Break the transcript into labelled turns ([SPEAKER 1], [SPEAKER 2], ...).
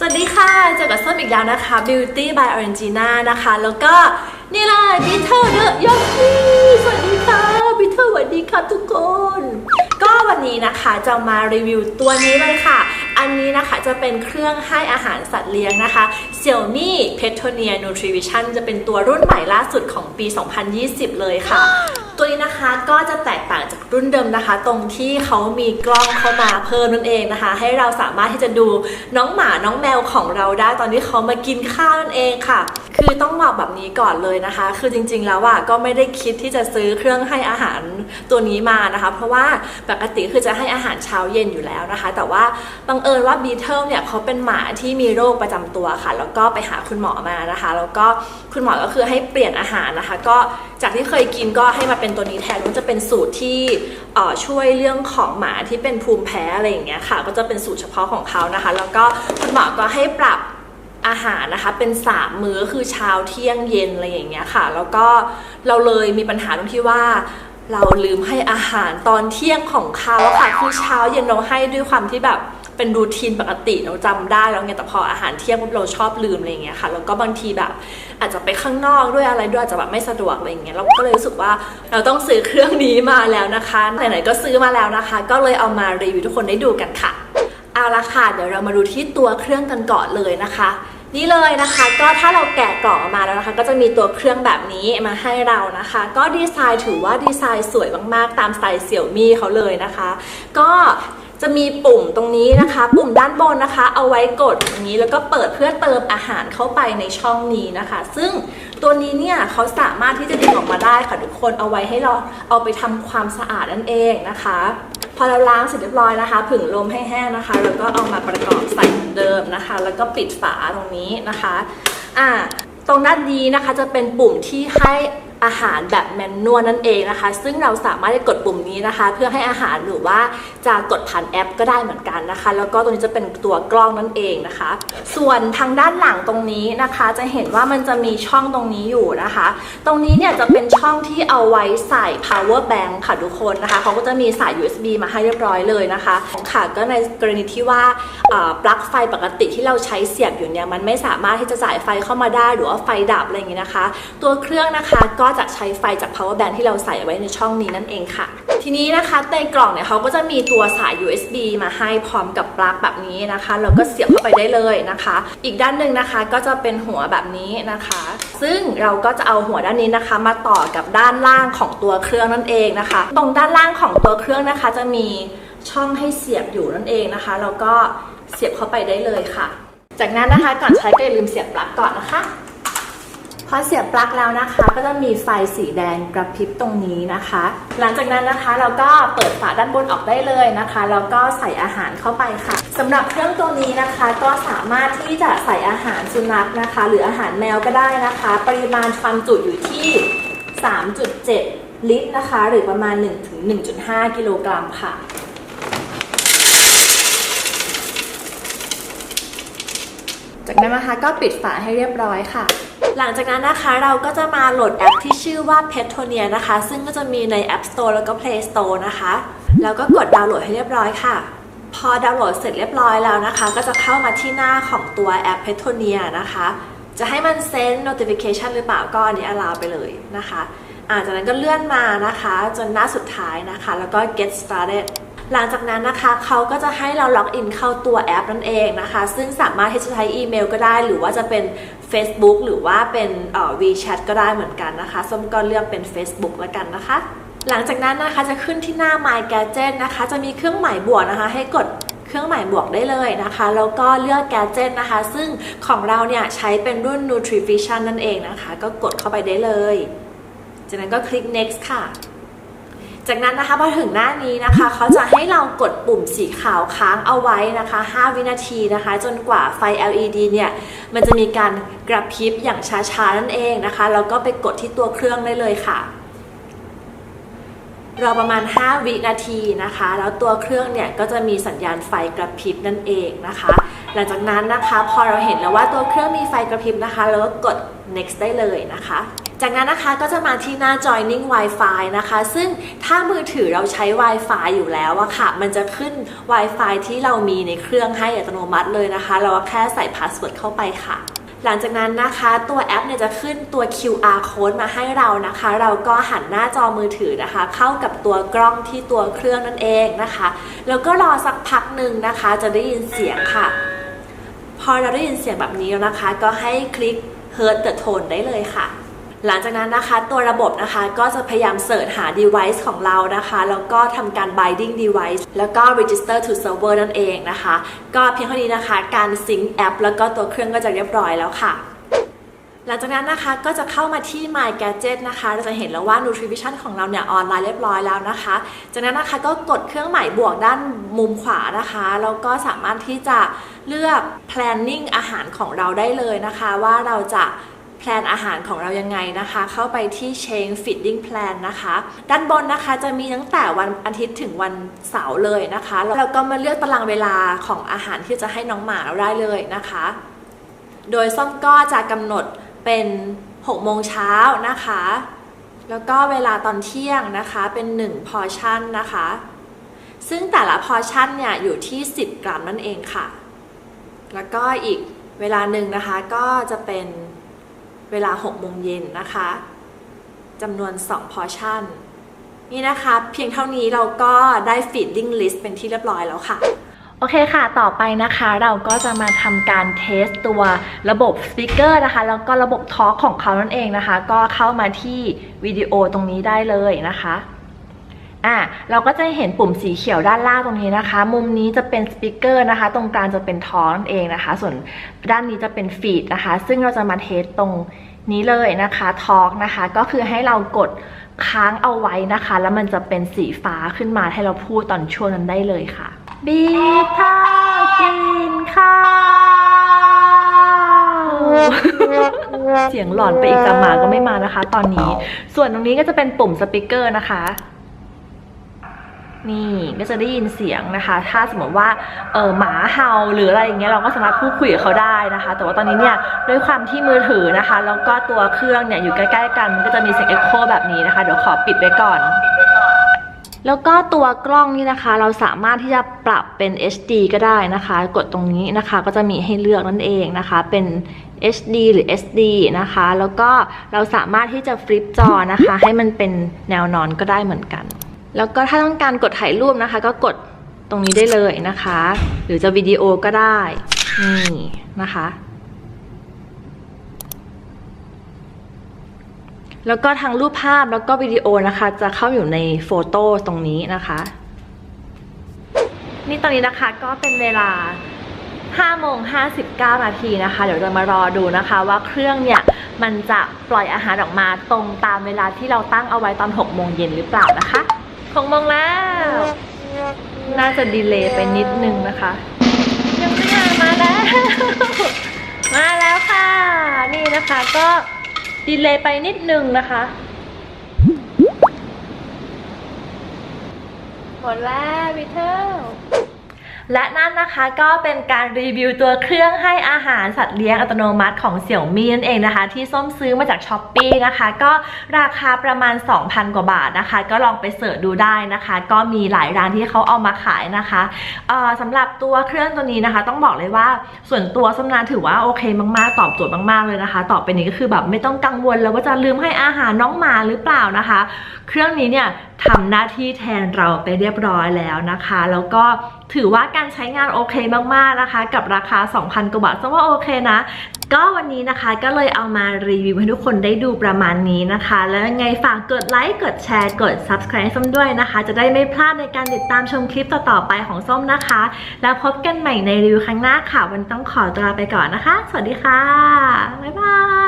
[SPEAKER 1] สวัสดีค่ะเจอกับส้มอีกแล้วนะคะ Beauty by Argentina นะคะ แล้วก็นี่เลย Bitter the Yogi สวัสดีค่ะ Bitter สวัสดีค่ะทุกคน ก็วันนี้นะคะจะมารีวิวตัวนี้เลยค่ะ อันนี้นะคะจะเป็นเครื่องให้อาหารสัตว์เลี้ยงนะคะ Xiaomi Petonia Nutrition จะเป็นตัวรุ่นใหม่ล่าสุดของปี 2020 เลยค่ะ ตัวนี้นะคะก็จะแตกต่างจากรุ่นเดิมนะคะ ตรงที่เขามีกล้องเข้ามาเพิ่มนั่นเองนะคะ ให้เราสามารถที่จะดูน้องหมาน้องแมวของเราได้ตอนที่เขามากินข้าวนั่นเองค่ะ คือต้องบอกแบบนี้ก่อนเลยนะคะ คือจริง ๆ แล้วอะก็ไม่ได้คิดที่จะซื้อเครื่องให้อาหารตัวนี้มานะคะ เพราะว่าปกติคือจะให้อาหารเช้าเย็นอยู่แล้วนะคะ แต่ว่าบังเอิญว่าบีเทิลเนี่ยเขาเป็นหมาที่มีโรคประจำตัวค่ะ แล้วก็ไปหาคุณหมอมานะคะ แล้วก็คุณหมอก็คือให้เปลี่ยนอาหารนะคะ ก็จากที่เคยกินก็ให้มาเป็นตัวนี้แทนมันจะเป็นสูตรที่ช่วยเรื่องของหมาที่เป็นภูมิแพ้อะไรอย่างเงี้ยค่ะ ก็จะเป็นสูตรเฉพาะของเขานะคะ แล้วก็คุณหมอก็ให้ปรับอาหารนะคะเป็นสามมื้อคือเช้าเที่ยงเย็นอะไรอย่างเงี้ยค่ะ แล้วก็เราเลยมีปัญหาตรงที่ว่าเราลืมให้อาหารตอนเที่ยงของเขาค่ะคือเช้าเย็นเราให้ด้วยความที่แบบ เป็นรูทีนปกติเราจำได้แล้วไงแต่พออาหารเที่ยงปุ๊บเราชอบลืมอะไรเงี้ยค่ะแล้วก็บางทีแบบอาจจะไปข้างนอกด้วยอะไรด้วยอาจจะแบบไม่สะดวกอะไรเงี้ยเราก็เลยรู้สึกว่าเราต้องซื้อเครื่องนี้มาแล้วนะคะไหนๆก็ซื้อมาแล้วนะคะ ก็เลยเอามารีวิวทุกคนได้ดูกันค่ะเอาละค่ะเดี๋ยวเรามาดูที่ตัวเครื่องกันก่อนเลยนะคะนี่เลยนะคะก็ถ้าเราแกะกล่องออกมาแล้วนะคะ ก็จะมีตัวเครื่องแบบนี้มาให้เรานะคะ ก็ดีไซน์ถือว่าดีไซน์สวยมากๆ ตามสไตล์เสี่ยวมี่เขาเลยนะคะ ก็ จะมีปุ่มตรงนี้นะคะ ปุ่มด้านบนนะคะ เอาไว้กดอย่างนี้แล้วก็เปิดเพื่อเติมอาหารเข้าไปในช่องนี้นะคะ ซึ่งตัวนี้เนี่ยเขาสามารถที่จะดึงออกมาได้ค่ะทุกคนเอาไว้ให้เราเอาไปทำความสะอาดนั่นเองนะคะ พอเราล้างเสร็จเรียบร้อยนะคะ ผึ่งลมให้แห้งนะคะ แล้วก็เอามาประกอบใส่เหมือนเดิมนะคะ แล้วก็ปิดฝาตรงนี้นะคะอ่าตรงด้านนี้นะคะจะเป็นปุ่มที่ให้ อาหารแบบแมนนวลนั่นเองนะคะ ซึ่งเราสามารถจะกดปุ่มนี้นะคะ เพื่อให้อาหารหรือว่าจะกดผ่านแอปก็ได้เหมือนกันนะคะ แล้วก็ตรงนี้จะเป็นตัวกล้องนั่นเองนะคะ ส่วนทางด้านหลังตรงนี้นะคะ จะเห็นว่ามันจะมีช่องตรงนี้อยู่นะคะ ตรงนี้เนี่ยจะเป็นช่องที่เอาไว้ใส่ power bank ค่ะทุกคนนะคะเขาก็จะมีสาย USB มาให้เรียบร้อยเลยนะคะค่ะก็ในกรณีที่ว่าปลั๊กไฟปกติที่เราใช้เสียบอยู่เนี่ยมันไม่สามารถที่จะจ่ายไฟเข้ามาได้หรือว่าไฟดับอะไรอย่างเงี้ยนะคะ ตัวเครื่องนะคะก็จะใช้ไฟจาก power bank ที่เราใส่ไว้ในช่องนี้นั่นเองค่ะ ทีนี้นะคะในกล่องเนี่ยเขาก็จะมีตัวสาย USB มาให้พร้อมกับปลั๊กแบบนี้นะคะแล้วก็เสียบเข้าไปได้เลยนะคะ อีกด้านหนึ่งนะคะก็จะเป็นหัวแบบนี้นะคะ ซึ่งเราก็จะเอาหัวด้านนี้นะคะ มาต่อกับด้านล่างของตัวเครื่องนั่นเองนะคะ ตรงด้านล่างของตัวเครื่องนะคะ จะมีช่องให้เสียบอยู่นั่นเองนะคะแล้วก็เสียบเข้าไปได้เลยค่ะ จากนั้นนะคะก่อนใช้ก็อย่าลืมเสียบปลั๊กก่อนนะคะ พอเสียบปลั๊กแล้วนะคะ ก็จะมีไฟสีแดงกระพริบตรงนี้นะคะ หลังจากนั้นนะคะเราก็เปิดฝาด้านบนออกได้เลยนะคะแล้วก็ใส่อาหารเข้าไปค่ะสำหรับเครื่องตัวนี้นะคะ ก็สามารถที่จะใส่อาหารสุนัขนะคะ หรืออาหารแมวก็ได้นะคะ ปริมาณความจุอยู่ที่ 3.7 ลิตรนะคะ หรือประมาณ 1-1.5 กิโลกรัมค่ะจากนั้นนะคะก็ปิดฝาให้เรียบร้อยค่ะ หลังจากนั้นนะคะเราก็จะมาโหลดแอปที่ชื่อว่า Petonia นะคะ ซึ่งก็จะมีใน App Store แล้วก็ Play Store นะคะ แล้วก็กดดาวน์โหลดให้เรียบร้อยค่ะ พอดาวน์โหลดเสร็จเรียบร้อยแล้วนะคะ ก็จะเข้ามาที่หน้าของตัวแอป Petonia นะคะ จะให้มันเซน notification หรือเปล่าก็อันนี้ allow ไปเลยนะคะอ่าจากนั้นก็เลื่อนมานะคะ จนหน้าสุดท้ายนะคะ แล้วก็ get started หลังจากนั้นนะคะเขาก็จะให้เราล็อกอินเข้าตัวแอปนั่นเองนะคะ ซึ่งสามารถที่จะใช้อีเมลก็ได้ หรือว่าจะเป็น Facebook หรือว่าเป็นเอ่อ WeChat ก็ได้เหมือนกันนะคะส้มก็เลือกเป็น Facebook แล้วกันนะคะ หลังจากนั้นนะคะจะขึ้นที่หน้า My Gadget นะคะ จะมีเครื่องหมายบวกนะคะ ให้กดเครื่องหมายบวกได้เลยนะคะ แล้วก็เลือก Gadget นะคะ ซึ่งของเราเนี่ยใช้เป็นรุ่น Nutrivision นั่นเองนะคะ ก็กดเข้าไปได้เลย จากนั้นก็คลิก next ค่ะ จากนั้นนะคะพอถึงหน้านี้นะคะเขาจะให้เรากดปุ่มสีขาวค้างเอาไว้นะคะ 5 วินาทีนะคะ จนกว่าไฟ LED เนี่ยมันจะมีการกระพริบอย่างช้าๆนั่นเองนะคะแล้วก็ไปกดที่ตัวเครื่องได้เลยค่ะรอประมาณ 5 วินาทีนะคะ แล้วตัวเครื่องเนี่ยก็จะมีสัญญาณไฟกระพริบนั่นเองนะคะ หลังจากนั้นนะคะ พอเราเห็นแล้วว่าตัวเครื่องมีไฟกระพริบนะคะ เราก็กด next ได้เลยนะคะ จากนั้นนะคะก็จะมาที่หน้า joining Wi-Fi นะคะ ซึ่งถ้ามือถือเราใช้ Wi-Fi อยู่แล้วอะค่ะ มันจะขึ้น Wi-Fi ที่เรามีในเครื่องให้อัตโนมัติเลยนะคะ เราก็แค่ใส่พาสเวิร์ดเข้าไปค่ะ หลังจากนั้นนะคะตัวแอปเนี่ยจะขึ้นตัว QR code มาให้เรานะคะ เราก็หันหน้าจอมือถือนะคะ เข้ากับตัวกล้องที่ตัวเครื่องนั่นเองนะคะ แล้วก็รอสักพักหนึ่งนะคะ จะได้ยินเสียงค่ะ พอเราได้ยินเสียงแบบนี้แล้วนะคะ ก็ให้คลิก Heard the Tone ได้เลยค่ะ หลังจากนั้นนะคะตัวระบบนะคะก็จะพยายามเสิร์ชหา device ของเรานะคะแล้วก็ทำการ binding device แล้วก็ register to server นั่นเองนะคะ ก็เพียงเท่านี้นะคะ การ sync แอป แล้วก็ตัวเครื่องก็จะเรียบร้อยแล้วค่ะหลังจากนั้นนะคะก็จะเข้ามาที่ My Gadget นะคะ เราจะเห็นแล้วว่า Nutrition ของเราเนี่ยออนไลน์เรียบร้อยแล้วนะคะ จากนั้นนะคะก็กดเครื่องหมายบวกด้านมุมขวานะคะแล้วก็สามารถที่จะเลือก planning อาหารของเราได้เลยนะคะ ว่าเราจะ แพลนอาหารของเรายังไงนะคะ เข้าไปที่ Change Feeding Plan นะคะ ด้านบนนะคะจะมีตั้งแต่วันอาทิตย์ถึงวันเสาร์เลยนะคะแล้วเราก็มาเลือกตารางเวลาของอาหารที่จะให้น้องหมาได้เลยนะคะ โดยส้มก็จะกำหนดเป็น6โมงเช้านะคะ แล้วก็เวลาตอนเที่ยงนะคะเป็น 1 พอชั่นนะคะ ซึ่งแต่ละพอชั่นเนี่ยอยู่ที่ 10 กรัมนั่นเองค่ะ แล้วก็อีกเวลาหนึ่งนะคะก็จะเป็น เวลา6โมงเย็นนะคะจำนวน 2 พอชั่น นี่นะคะ เพียงเท่านี้เราก็ได้ฟีดดิ้งลิสต์เป็นที่เรียบร้อยแล้วค่ะ โอเคค่ะ ต่อไปนะคะเราก็จะมาทำการเทสตัวระบบสปีกเกอร์นะคะ แล้วก็ระบบทอล์กของเขานั่นเองนะคะ ก็เข้ามาที่วิดีโอตรงนี้ได้เลยนะคะ อะเราก็จะเห็นปุ่มสีเขียวด้านล่างตรงนี้นะคะ มุมนี้จะเป็นสปีกเกอร์นะคะ ตรงกลางจะเป็นทอล์กนั่นเองนะคะ ส่วนด้านนี้จะเป็นฟีดนะคะ ซึ่งเราจะมาเทสตรงนี้เลยนะคะทอล์กนะคะ ก็คือให้เรากดค้างเอาไว้นะคะ แล้วมันจะเป็นสีฟ้าขึ้นมาให้เราพูดตอนช่วงนั้นได้เลยค่ะบีข้าวกินข้าวเสียงหลอนไปอีกแต่หมาก็ไม่มานะคะ ตอนนี้ ส่วนตรงนี้ก็จะเป็นปุ่มสปีกเกอร์นะคะ นี่ก็จะได้ยินเสียงนะคะ ถ้าสมมติว่าเออหมาเห่าหรืออะไรอย่างเงี้ยเราก็สามารถพูดคุยกับเขาได้นะคะ แต่ว่าตอนนี้เนี่ยด้วยความที่มือถือนะคะ แล้วก็ตัวเครื่องเนี่ยอยู่ใกล้ๆกันมันก็จะมีเสียงเอ็กโคแบบนี้นะคะ เดี๋ยวขอปิดไว้ก่อน แล้วก็ตัวกล้องนี่นะคะ เราสามารถที่จะปรับเป็น HD ก็ได้นะคะ กดตรงนี้นะคะ ก็จะมีให้เลือกนั่นเองนะคะ เป็น HD หรือ SD นะคะ แล้วก็เราสามารถที่จะฟลิปจอนะคะ ให้มันเป็นแนวนอนก็ได้เหมือนกัน แล้วก็ถ้าต้องการกดถ่ายรูปนะคะ ก็กดตรงนี้ได้เลยนะคะ หรือจะวิดีโอก็ได้นี่นะคะ แล้วก็ทั้งรูปภาพแล้วก็วิดีโอนะคะ จะเข้าอยู่ในโฟโต้ตรงนี้นะคะ นี่ตอนนี้นะคะก็เป็นเวลา5โมง59 นาทีนะคะ เดี๋ยวจะมารอดูนะคะว่าเครื่องเนี่ยมันจะปล่อยอาหารออกมาตรงตามเวลาที่เราตั้งเอาไว้ตอน 6 โมงเย็นหรือเปล่านะคะ 6โมงแล้ว น่าจะดีเลย์ไปนิดนึงนะคะ ยังไม่มามาแล้ว มาแล้วค่ะ นี่นะคะก็ดีเลย์ไปนิดนึงนะคะ หมดแล้ววิเทล และนั่นนะคะก็เป็นการรีวิวตัวเครื่องให้อาหารสัตว์เลี้ยงอัตโนมัติของเสี่ยวมี่นั่นเองนะคะ ที่ส้มซื้อมาจากช้อปปีนะคะ ก็ราคาประมาณ 2,000 กว่าบาทนะคะ ก็ลองไปเสิร์ชดูได้นะคะ ก็มีหลายร้านที่เขาเอามาขายนะคะเอ่อสำหรับตัวเครื่องตัวนี้นะคะ ต้องบอกเลยว่าส่วนตัวส้มนานถือว่าโอเคมากๆ ตอบโจทย์มากๆเลยนะคะ ต่อไปนี้ก็คือแบบไม่ต้องกังวลแล้วว่าจะลืมให้อาหารน้องหมาหรือเปล่านะคะ เครื่องนี้เนี่ย ทำหน้าที่แทนเราไปเรียบร้อยแล้วนะคะ แล้วก็ถือว่าการใช้งานโอเคมากๆนะคะ กับราคา 2,000 กว่าบาทซึ่งว่าโอเคนะ ก็วันนี้นะคะก็เลยเอามารีวิวให้ทุกคนได้ดูประมาณนี้นะคะ แล้วยังไงฝากกดไลค์กดแชร์กด subscribe ส้มด้วยนะคะ จะได้ไม่พลาดในการติดตามชมคลิปต่อๆไปของส้มนะคะ แล้วพบกันใหม่ในรีวิวครั้งหน้าค่ะ วันต้องขอตัวลาไปก่อนนะคะ สวัสดีค่ะบ๊ายบาย